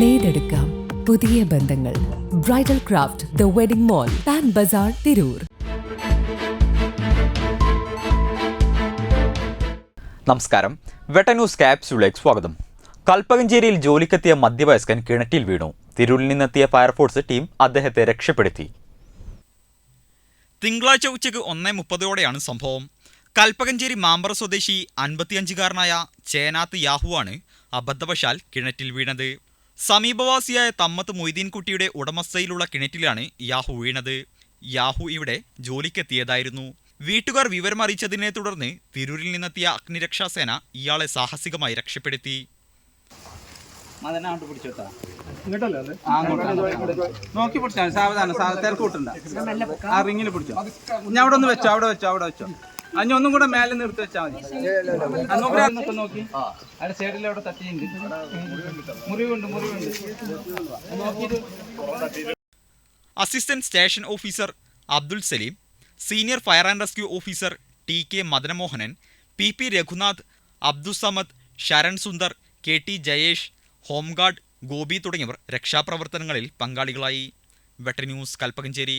നേടെടുക്കാം പുതിയ ബന്ധങ്ങൾ. Bridal craft the wedding mall Pan Bazar Tirur നമസ്കാരം. വെട്ട ന്യൂസ് ക്യാപ്സ്യൂളിലേക്ക് സ്വാഗതം. കൽപ്പകഞ്ചേരിയിൽ ജോലിക്കെത്തിയ മധ്യവയസ്കൻ കിണറ്റിൽ വീണു. തിരൂരിൽ നിന്നെത്തിയ ഫയർഫോഴ്സ് ടീം അദ്ദേഹത്തെ രക്ഷപ്പെടുത്തി. തിങ്കളാഴ്ച ഉച്ചയ്ക്ക് ഒന്നേ മുപ്പതോടെയാണ് സംഭവം. കൽപ്പകഞ്ചേരി മാമ്പറ സ്വദേശി അൻപത്തിയഞ്ചുകാരനായ ചേനാത്ത് യാഹുവാണ് അബദ്ധവശാൽ കിണറ്റിൽ വീണത്. സമീപവാസിയായ തമ്മത്ത് മൊയ്തീൻകുട്ടിയുടെ ഉടമസ്ഥയിലുള്ള കിണറ്റിലാണ് യാഹു വീണത്. യാഹു ഇവിടെ ജോലിക്കെത്തിയതായിരുന്നു. വീട്ടുകാർ വിവരമറിയിച്ചതിനെ തുടർന്ന് തിരൂരിൽ നിന്നെത്തിയ അഗ്നിരക്ഷാസേന ഇയാളെ സാഹസികമായി രക്ഷപ്പെടുത്തി. നോക്കി പിടിച്ചാൽ. സാവധാനം ആ റിങ്ങിൽ പിടിച്ചോ. ഞാൻ അവിടെ ഒന്ന് വെച്ചോ അവിടെ വെച്ചോ അവിടെ വെച്ചോ. അഞ്ഞ ഒന്നും കൂടെ മേലെ നിർത്തി വെച്ചാൽ മതി. നോക്കി നോക്ക് അവിടെ സൈഡിൽ അവിടെ തട്ടിയുണ്ട് മുറിവുണ്ട് മുറിവുണ്ട്. Assistant station officer Abdul Salim senior fire and rescue officer T K Madanamohanan P P Raghunath Abdussamad Sharan Sundar K T Jayesh home guard Gopi തുടങ്ങിയവർ രക്ഷാപ്രവർത്തനങ്ങളിൽ പങ്കാളികളായി. വെട്ടർ ന്യൂസ് കൽപ്പകഞ്ചേരി.